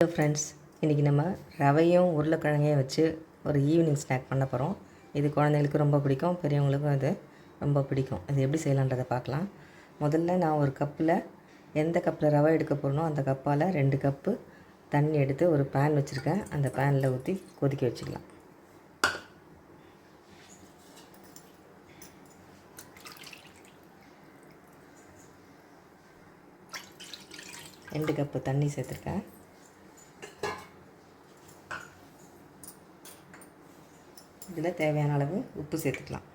Hello friends இன்றைக்கி நம்ம ரவையும் உருளைக்கிழங்கையும் வச்சு ஒரு ஈவினிங் ஸ்நாக் பண்ண போகிறோம் இது குழந்தைங்களுக்கு ரொம்ப பிடிக்கும் பெரியவங்களுக்கும் இது ரொம்ப பிடிக்கும். இது எப்படி செய்யலான்றதை பார்க்கலாம். முதல்ல நான் ஒரு கப்பில் எந்த கப்பில் ரவை எடுக்க போகிறனோ அந்த கப்பால் ரெண்டு கப்பு தண்ணி எடுத்து ஒரு பேன் வச்சுருக்கேன். அந்த பேனில் ஊற்றி கொதிக்க வச்சுக்கலாம். ரெண்டு கப்பு தண்ணி சேர்த்துருக்கேன். இதில் தேவையான அளவு உப்பு சேர்த்துக்கலாம்.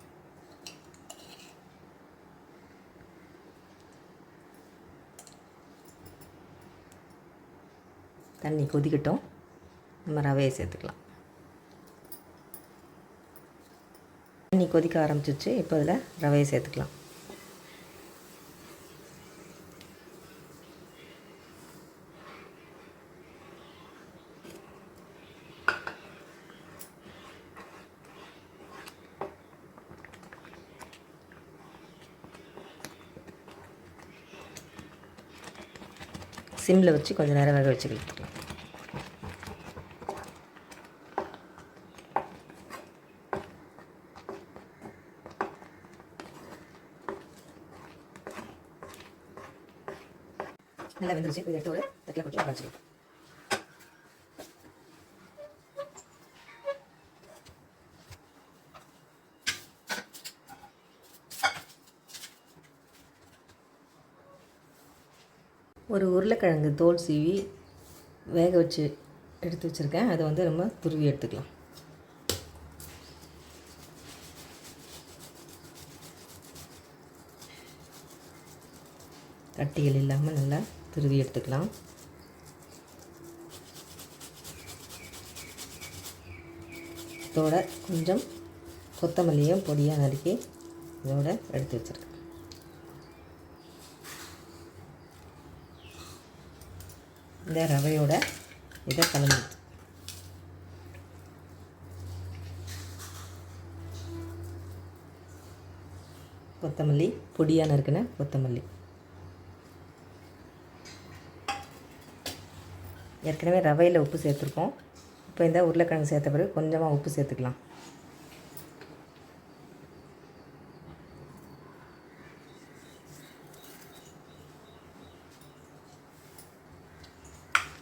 தண்ணி கொதிக்கட்டும். நம்ம ரவையை சேர்த்துக்கலாம். தண்ணி கொதிக்க ஆரம்பிச்சிச்சு இப்போ இதில் ரவையை சேர்த்துக்கலாம். சிம்மில் வச்சு கொஞ்சம் நேரம் வேக வச்சு எடுத்துக்கலாம் நல்லா வெந்துருச்சு. இதை எடுத்து ஒரு தட்டில் போட்டு வச்சுக்கலாம் ஒரு உருளைக்கிழங்கு தோல் சீவி வேக வச்சு எடுத்து வச்சுருக்கேன். அதை வந்து நம்ம துருவி எடுத்துக்கலாம். கட்டிகள் இல்லாமல் நல்லா துருவி எடுத்துக்கலாம். இதோட கொஞ்சம் கொத்தமல்லியும் பொடியாக நறுக்கி இதோட எடுத்து வச்சுருக்கேன். இந்த ரவையோட இதை கலந்து. கொத்தமல்லி பொடியான நறுக்கின கொத்தமல்லி. ஏற்கனவே ரவையில் உப்பு சேர்த்துருக்கோம். இப்போ இந்த உருளைக்கிழங்கு சேர்த்த பிறகு கொஞ்சமாக உப்பு சேர்த்துக்கலாம்.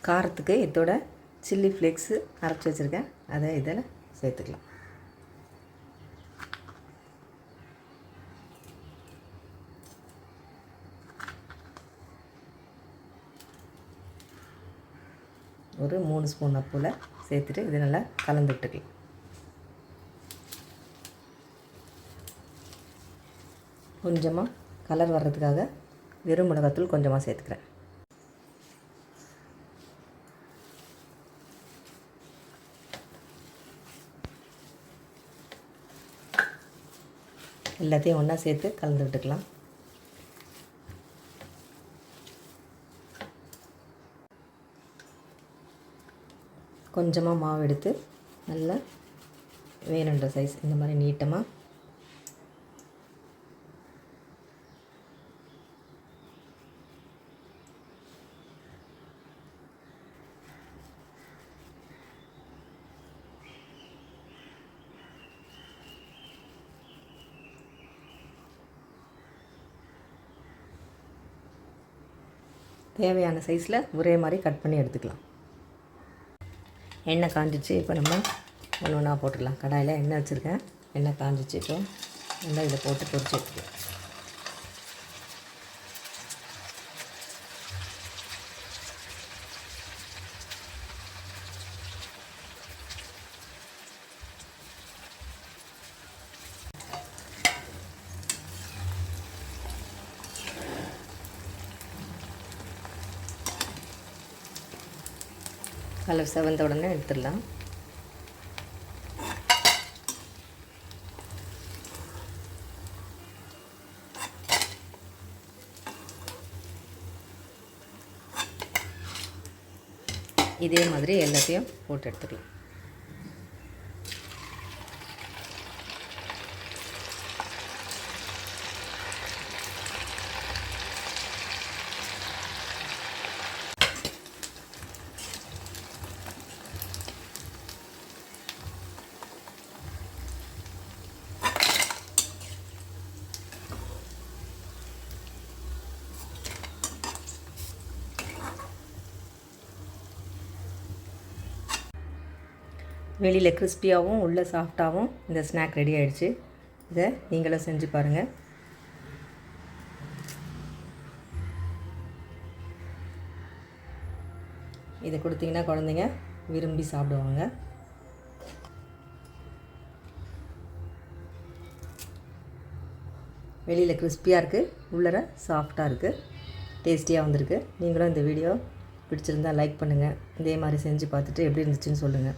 காரத்துக்கு இதோட சில்லி ஃப்ளேக்ஸு அரைச்சி வச்சுருக்கேன். அதை இதில் சேர்த்துக்கலாம். ஒரு மூணு ஸ்பூன் அப்போல் சேர்த்துட்டு இது நல்லா கலந்து விட்டுக்கலாம். கொஞ்சமாக கலர் வர்றதுக்காக வெறும் மிளகாத்தூள் கொஞ்சமாக சேர்த்துக்கிறேன். எல்லாத்தையும் ஒன்றா சேர்த்து கலந்து விட்டுக்கலாம். கொஞ்சமாக மாவு எடுத்து நல்லா வேணுன்ற சைஸ் இந்த மாதிரி நீட்டமாக தேவையான சைஸில் ஒரே மாதிரி கட் பண்ணி எடுத்துக்கலாம். எண்ணெய் காஞ்சிச்சு இப்போ நம்ம ஒன்று ஒன்றா போட்டுடலாம் கடாயில் எண்ணெய் வச்சுருக்கேன். எண்ணெய் காஞ்சிச்சு இப்போ நல்லா இதை போட்டு பொறிச்சு எடுத்துக்கலாம். கலர் செவந்த உடனே எடுத்துடலாம். இதே மாதிரி எல்லாத்தையும் போட்டு எடுத்துக்கலாம். வெளியில் கிறிஸ்பியாகவும் உள்ளே சாஃப்டாகவும் இந்த ஸ்நாக் ரெடி ஆகிடுச்சு இதை நீங்களும் செஞ்சு பாருங்கள் இதை கொடுத்தீங்கன்னா குழந்தைங்க விரும்பி சாப்பிடுவாங்க. வெளியில் கிறிஸ்பியாக இருக்குது உள்ளர சாஃப்டாக இருக்குது டேஸ்டியாக வந்திருக்கு. நீங்களும் இந்த வீடியோ பிடிச்சிருந்தா லைக் பண்ணுங்கள் இதே மாதிரி செஞ்சு பார்த்துட்டு எப்படி இருந்துச்சுன்னு சொல்லுங்கள்